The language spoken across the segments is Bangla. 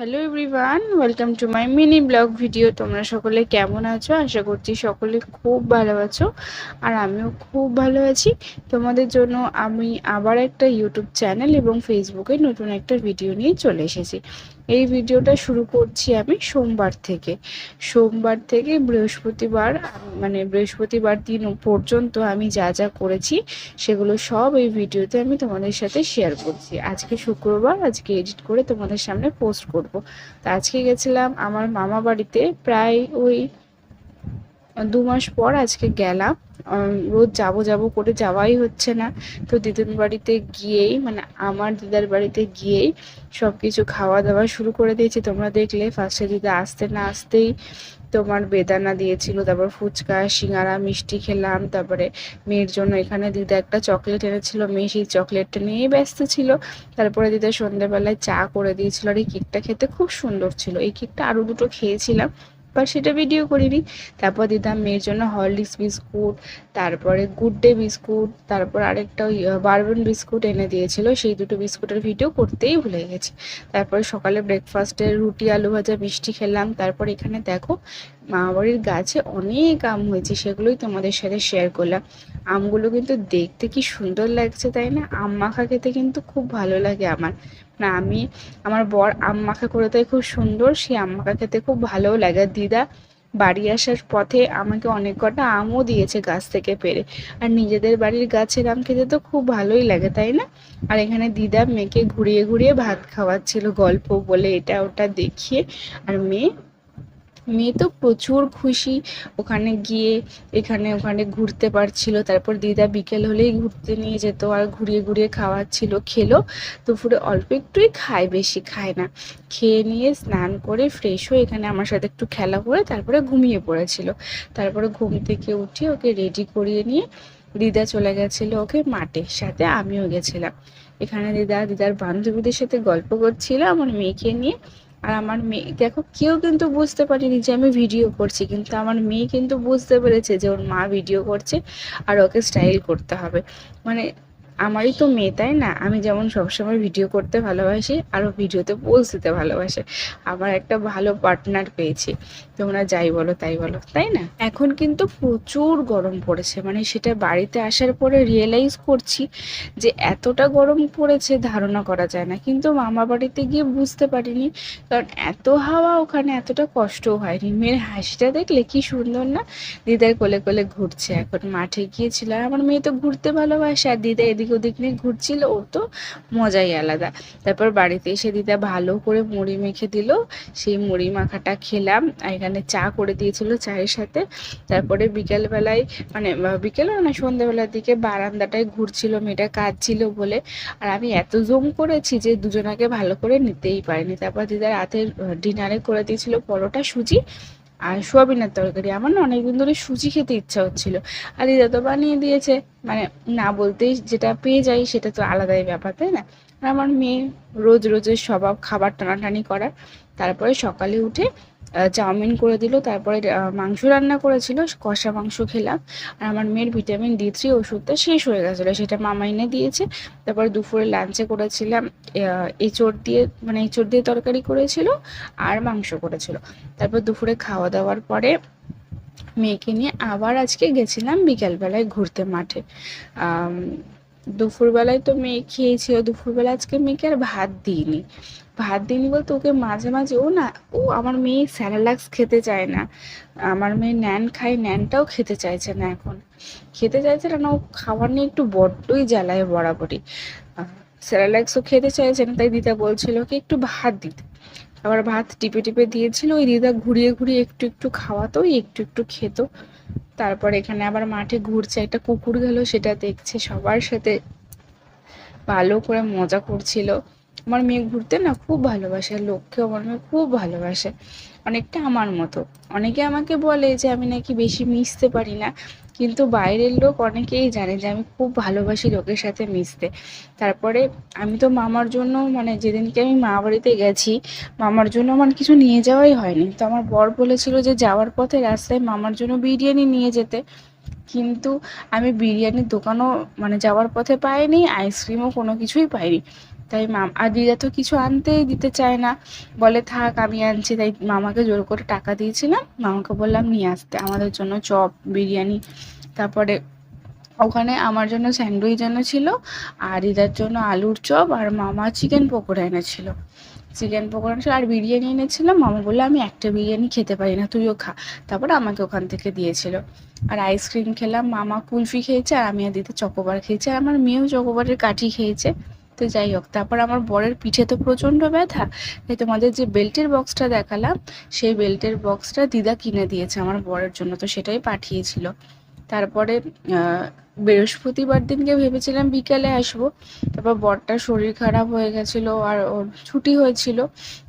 Hello everyone welcome to my mini blog video তোমরা সকলে কেমন আছো? আশা করছি সকলে খুব ভালো আছো আর আমিও খুব ভালো আছি। তোমাদের জন্য আমি আবার একটা ইউটিউব চ্যানেল এবং ফেসবুকে নতুন একটা ভিডিও নিয়ে চলে এসেছি। এই ভিডিওটা শুরু করছি আমি সোমবার থেকে। সোমবার থেকে বৃহস্পতিবার মানে বৃহস্পতিবার দিন পর্যন্ত আমি যা যা করেছি, সেগুলো সব এই ভিডিওতে আমি তোমাদের সাথে শেয়ার করছি। আজকে শুক্রবার, আজকে এডিট করে তোমাদের সামনে পোস্ট করব। তো আজকে গেছিলাম আমার মামা বাড়িতে প্রায় ওই দু মাস পর আজকে গেলাম। রোজ যাব যাব করে যাওয়াই হচ্ছে না। তো দিদুন বাড়িতে গিয়েই মানে আমার দিদার বাড়িতে গিয়েই সব কিছু খাওয়া দাওয়া শুরু করে দিয়েছি। তোমরা দেখলে ফার্স্টে দিদা আসতে না আসতেই তোমার বেদানা দিয়েছিল, তারপর ফুচকা, সিঙ্গারা, মিষ্টি খেলাম, তারপরে মেয়ের জন্য এখানে দিদা একটা চকলেট এনেছিল, মেয়ে সেই চকলেটটা নিয়েই ব্যস্ত ছিল। তারপরে দিদা সন্ধ্যেবেলায় চা করে দিয়েছিল, আর এই কেকটা খেতে খুব সুন্দর ছিল। এই কেকটা আরও দুটো খেয়েছিলাম। বাট সেটা ভিডিও করিনি। তারপর দিতাম মেয়ের জন্য হরলিক্স বিস্কুট, তারপরে গুড ডে বিস্কুট, তারপর আরেকটা ওই বারবন বিস্কুট এনে দিয়েছিল। সেই দুটো বিস্কুটের ভিডিও করতেই ভুলে গেছি। তারপরে সকালে ব্রেকফাস্টে রুটি, আলু ভাজা, মিষ্টি খেলাম। তারপর এখানে দেখো মামাবাড়ির গাছে অনেক আম হয়েছে, সেগুলোই তোমাদের সাথে শেয়ার করলাম। আমগুলো কিন্তু দেখতে কি সুন্দর লাগছে তাই না? আম মাখা খেতে কিন্তু খুব ভালো লাগে আমার। না, আমি, আমার বর আম মাখা করে দেয় খুব সুন্দর সেই আম মাখা খেতে খুব ভালোও লাগে। দিদা বাড়ি আসার পথে আমাকে অনেক কটা আমও দিয়েছে গাছ থেকে পেরে। আর নিজেদের বাড়ির গাছের আম খেতে তো খুব ভালোই লাগে, তাই না? আর এখানে দিদা মেয়েকে ঘুরিয়ে ঘুরিয়ে ভাত খাওয়াচ্ছিল, গল্প বলে এটা ওটা দেখিয়ে। আর মেয়ে মেয়ে তো প্রচুর খুশি। ওখানে গিয়ে এখানে ওখানে ঘুরতে পারছিল। তারপর দিদা বিকেল হলেই ঘুরতে নিয়ে যেত আর ঘুরিয়ে ঘুরিয়ে খাওয়াচ্ছিল, খেলো। দুপুরে অল্প একটুই খায়, বেশি খায় না। খেয়ে নিয়ে স্নান করে ফ্রেশ হয়ে এখানে আমার সাথে একটু খেলা করে তারপরে ঘুমিয়ে পড়েছিল। তারপরে ঘুম থেকে উঠে ওকে রেডি করিয়ে নিয়ে দিদা চলে গেছিল ওকে মাঠে। সাথে আমিও গেছিলাম। এখানে দিদা, দিদার বান্ধবীদের সাথে গল্প করছিল। আমার মেয়েকে নিয়ে আর আমার মেয়ে, দেখো, কেউ কিন্তু বুঝতে পারেনি যে আমি ভিডিও করছি, কিন্তু আমার মেয়ে কিন্তু বুঝতে পেরেছে যে ওর মা ভিডিও করছে আর ওকে স্টাইল করতে হবে। মানে আমারই তো মেয়ে, তাই না? আমি যেমন সবসময় ভিডিও করতে ভালোবাসি আরও ভিডিওতে পোজ দিতে ভালোবাসে। আবার একটা ভালো পার্টনার পেয়েছি। তোমরা যাই বলো, তাই বলো, তাই না? এখন কিন্তু প্রচুর গরম পড়েছে। মানে সেটা বাড়িতে আসার পরে রিয়েলাইজ করছি যে এতটা গরম পড়েছে, ধারণা করা যায় না। কিন্তু মামা বাড়িতে গিয়ে বুঝতে পারিনি, কারণ এত হাওয়া ওখানে, এতটা কষ্টও হয়নি। মেয়ের হাসিটা দেখলে কি সুন্দর না? দিদার কোলে কোলে ঘুরছে। এখন মাঠে গিয়েছিল। আমার মেয়ে তো ঘুরতে ভালোবাসে। আর দিদা এদিক এদিক ওদিক নিয়ে ঘুরছিল, ওর তো মজাই আলাদা। তারপর বাড়িতে এসে দিদা ভালো করে মুড়ি মেখে দিল, সেই মুড়ি মাখাটা খেলাম, আর এখানে চা করে দিয়েছিল চায়ের সাথে। তারপরে বিকেলবেলায় মানে বিকেলও না, সন্ধ্যেবেলার দিকে বারান্দাটায় ঘুরছিল, মেয়েটা কাজ ছিল বলে। আর আমি এত জুম করেছি যে দুজনাকে ভালো করে নিতেই পারিনি। তারপর দিদা রাতের ডিনারে করে দিয়েছিল পরোটা সুজি আর সোয়াবিনের তরকারি, আমার না অনেকদিন ধরে সুজি খেতে ইচ্ছা হচ্ছিল। আর দিদা তো বানিয়ে দিয়েছে। মানে না বলতেই যেটা পেয়ে যাই সেটা তো আলাদাই ব্যাপার, তাই না? আমার মেয়ে রোজ রোজের স্বভাব, খাবার টানাটানি করার তারপরে সকালে উঠে চাউমিন করে দিল, তারপরে মাংস রান্না করেছিল, কষা মাংস খেলাম। আর আমার মেয়ের ভিটামিন ডি থ্রি ওষুধটা শেষ হয়ে গেছিল, সেটা মামা এনে দিয়েছে। তারপরে দুপুরে লাঞ্চে করেছিলাম এঁচড় দিয়ে মানে এঁচড় দিয়ে তরকারি করেছিল আর মাংস করেছিল। তারপর দুপুরে খাওয়া দাওয়ার পরে মেয়েকে নিয়ে আবার আজকে গেছিলাম বিকালবেলায় ঘুরতে মাঠে। দুপুরবেলায় তো মেয়ে খেয়েছিল দুপুরবেলা আজকে মেয়েকে আর ভাত দিইনি। ভাত দিইনি বলতে ওকে মাঝে মাঝে, ও না, ও আমার মেয়ে স্যারালাক্স খেতে চায় না। আমার মেয়ে ন্যান খায় ন্যানটাও খেতে চাইছে না এখন। খেতে চাইছে না ও খাবার নিয়ে একটু বড্ডই জ্বালায় বরাবরই। স্যারালাক্সও খেতে চাইছে না, তাই দিদা বলছিল কি একটু ভাত দিতে। আবার ভাত টিপে টিপে দিয়েছিল, ওই দিদা ঘুরিয়ে ঘুরিয়ে একটু একটু খাওয়াতো, একটু একটু খেত। তারপর এখানে আবার মাঠে ঘুরছে, একটা কুকুর গেল, সেটা দেখছে সবার সাথে। ভালো করে মজা করছিল। আমার মেয়ে ঘুরতে না খুব ভালোবাসে লোককে আমার মেয়ে খুব ভালোবাসে। অনেকটা আমার মতো। অনেকে আমাকে বলে যে, আমি নাকি বেশি মিশতে পারি না। কিন্তু বাইরের লোক অনেকেই জানে যে আমি খুব ভালোবাসি লোকের সাথে মিশতে। তারপরে আমি তো মামার জন্য মানে যেদিনকে আমি মা বাড়িতে গেছি, মামার জন্য আমার কিছু নিয়ে যাওয়াই হয়নি। তো আমার বর বলেছিল যে যাওয়ার পথে রাস্তায় মামার জন্য বিরিয়ানি নিয়ে যেতে। কিন্তু আমি বিরিয়ানির দোকানও মানে যাওয়ার পথে পাইনি আইসক্রিমও কোনো কিছুই পাইনি। তাই মাম, আর দিদা তো কিছু আনতেই দিতে চায় না। বলে, থাক, আমি আনছি। তাই মামাকে জোর করে টাকা দিয়েছিলাম। মামাকে বললাম, নিয়ে আসতে। আমাদের জন্য চপ, বিরিয়ানি, তারপরে ওখানে আমার জন্য স্যান্ডউইচ ছিল, আর দিদার জন্য আলুর চপ, আর মামা চিকেন পকোড়া এনেছিল। চিকেন পকোড়া এনেছিল, আর বিরিয়ানি এনেছিলাম মামা বলল, আমি একটা বিরিয়ানি খেতে পারি না, তুইও খা। তারপরে আমাকে ওখান থেকে দিয়েছিল। আর আইসক্রিম খেলাম, মামা কুলফি খেয়েছে, আর আমি আর দিদা চকোবার খেয়েছি, আর আমার মেয়েও চকোবারের কাঠি খেয়েছে। তো যাই হোক, তারপর আমার বরের পিঠে তো প্রচণ্ড ব্যথা, তাই তোমাদের যে বেল্টের বক্সটা দেখালাম, সেই বেল্টের বক্সটা দিদা কিনে দিয়েছে আমার বরের জন্য, তো সেটাই পাঠিয়েছিল। তারপরে বৃহস্পতিবার দিনকে ভেবেছিলাম বিকালে আসব, তারপর বরটার শরীর খারাপ হয়ে গেছিল আর ওর ছুটি হয়েছিল,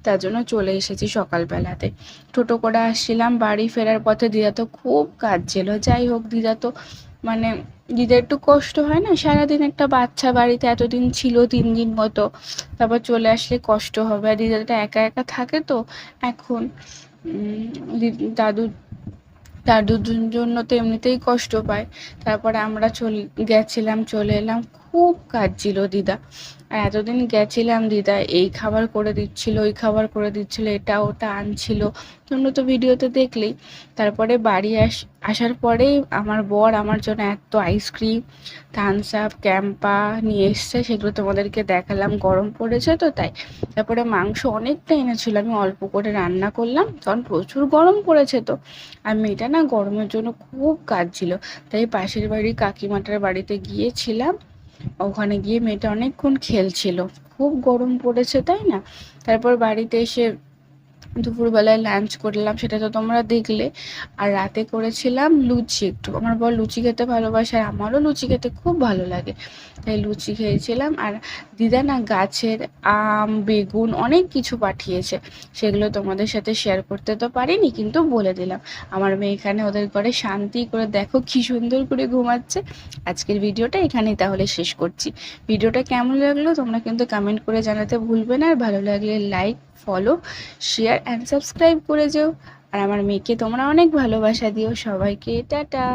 তার জন্য চলে এসেছি সকালবেলাতে। টোটো করে আসছিলাম, বাড়ি ফেরার পথে দিদা তো খুব কাঁদছিল, যাই হোক দিদা তো মানে দিদা একটু কষ্ট হয় না? সারাদিন একটা বাচ্চা বাড়িতে এতদিন ছিল তিন দিন মতো। তারপর চলে আসলে কষ্ট হবে। আর দিদাটা একা একা থাকে তো? এখন দাদু দাদুর জন্য তো এমনিতেই কষ্ট পায়। তারপরে আমরা চল, গেছিলাম, চলে এলাম। খুব কাজ ছিল দিদা। আর এতদিন গেছিলাম দিদা, এই খাবার করে দিচ্ছিল, ওই খাবার করে দিচ্ছিল, এটা ওটা আনছিল। তোমরা তো ভিডিওতে দেখলেই। তারপরে বাড়ি আস, আসার পরেই আমার বর আমার জন্য এত আইসক্রিম থামস আপ ক্যাম্পা নিয়ে এসছে, সেগুলো তোমাদেরকে দেখালাম। গরম পড়েছে তো তাই। তারপরে মাংস অনেকটা এনেছিল, আমি অল্প করে রান্না করলাম। কারণ প্রচুর গরম পড়েছে তো। আর মেয়েটা না গরমের জন্য খুব কাজ ছিল তাই পাশের বাড়ি কাকিমাটার বাড়িতে গিয়েছিলাম। ওখানে গিয়ে মেয়েটা অনেকক্ষণ খেলছিল। খুব গরম পড়েছে তাই না? তারপর বাড়িতে এসে দুপুরবেলায় লাঞ্চ করলাম, সেটা তো তোমরা দেখলে। আর রাতে করেছিলাম লুচি একটু। আমার বর লুচি খেতে ভালোবাসে আর আমারও লুচি খেতে খুব ভালো লাগে। তাই লুচি খেয়েছিলাম। আর দিদা না গাছের আম, বেগুন অনেক কিছু পাঠিয়েছে। সেগুলো তোমাদের সাথে শেয়ার করতে তো পারিনি, কিন্তু বলে দিলাম। আমার মেয়ে এখানে ওদের ঘরে শান্তি করে দেখো কি সুন্দর করে ঘুমাচ্ছে। আজকের ভিডিওটা এখানেই তাহলে শেষ করছি। ভিডিওটা কেমন লাগল তোমরা কিন্তু কমেন্ট করে জানাতে ভুলবে না। আর ভালো লাগলে like follow share and subscribe করে যেও। আর আমার মেয়েকে তোমরা অনেক ভালোবাসা দিও। সবাইকে, টাটা!